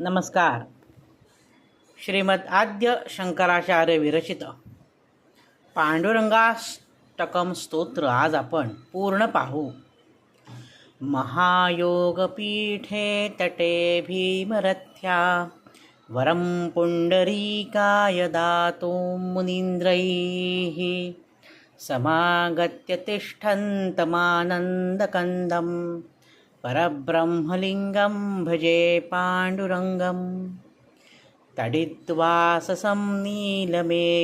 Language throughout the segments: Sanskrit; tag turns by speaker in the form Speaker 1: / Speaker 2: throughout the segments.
Speaker 1: नमस्कार. श्रीमद आद्य शंकराचार्य विरचित. पांडुरंगाष्टकम स्तोत्र आज आपण पूर्ण पाहू. महायोगपीठे तटे भीमरथ्या वरं पुण्डरीकाय दातो मुनीन्द्रैः समागत्य तिष्ठन्तमानन्दकन्दम्. परब्रह्मलिङ्गं भजे पाण्डुरङ्गं। तडिद्वाससं नीलमेघावभासं।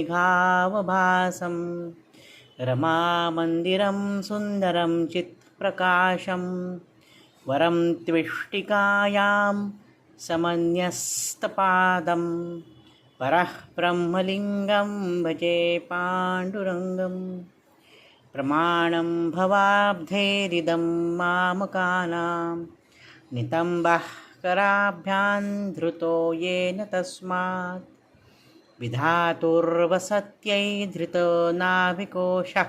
Speaker 1: रमामन्दिरं सुन्दरं चित्प्रकाशं। वरं त्विष्टिकायां समन्यस्तपादं। परः ब्रह्मलिङ्गं भजे पाण्डुरङ्गं प्रमाणं भवाब्धेरिदं मामकानां। नितम्बः कराभ्यां धृतो येन तस्मात्। विधातुर्वसत्यै धृतो नाभिकोशः।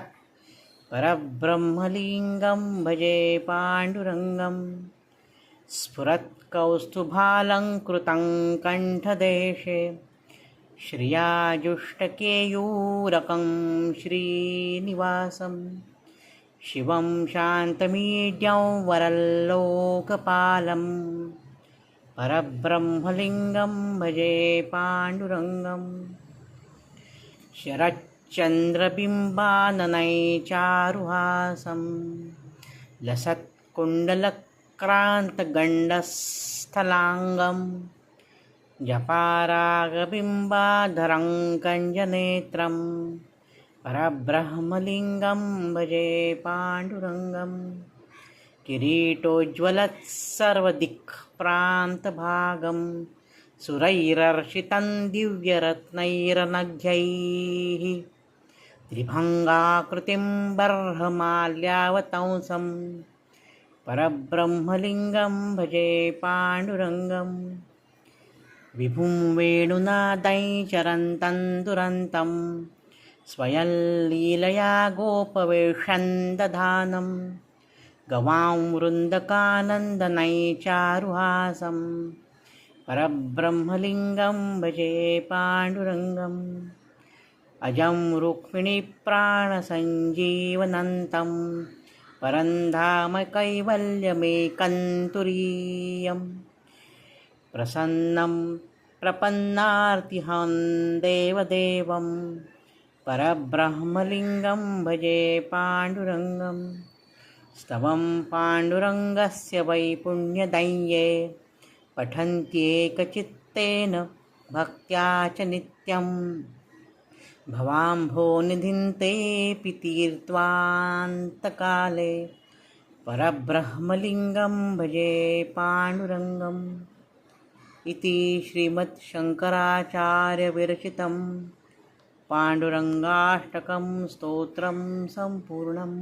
Speaker 1: परब्रह्मलिङ्गं भजे पाण्डुरङ्गम्। स्फुरत्कौस्तुभालङ्कृतं कण्ठदेशे श्रियाजुष्टकेयूरकं श्रीनिवासं शिवं शान्तमीड्यं वरल्लोकपालं। परब्रह्मलिङ्गं भजे पाण्डुरङ्गं शरच्चन्द्रबिम्बाननैचारुहासं लसत्कुण्डलक् क्रान्तगण्डस्थलाङ्गं जपारागबिम्बाधरं कञ्जनेत्रं परब्रह्मलिङ्गं भजे पाण्डुरङ्गं किरीटोज्ज्वलत्सर्वदिक्प्रान्तभागं सुरैरर्षितं दिव्यरत्नैरनघ्यैः त्रिभङ्गाकृतिं बर्हमाल्यावतंसं परब्रह्मलिङ्गं भजे पाण्डुरङ्गम् विभुं वेणुनादै चरन्तं दुरन्तं स्वयल्लीलया गोपवेषन्दधानं गवां वृन्दकानन्दनै चारुहासं परब्रह्मलिङ्गं भजे पाण्डुरङ्गम् अजं रुक्मिणीप्राणसञ्जीवनन्तं परन्धामकैवल्यमेकन्तुरीयम् प्रसन्नं प्रपन्नार्तिहं देवदेवं परब्रह्मलिङ्गं भजे पाण्डुरङ्गं। स्तवं पाण्डुरङ्गस्य वैपुण्यदय्ये पठन्त्येकचित्तेन भक्त्या च नित्यम् भवाम्भोनिधिं तेऽपि तीर्त्वान्तकाले परब्रह्मलिङ्गं भजे पाण्डुरङ्गम् इति श्रीमच्छङ्कराचार्यविरचितं पाण्डुरङ्गाष्टकं स्तोत्रं सम्पूर्णम्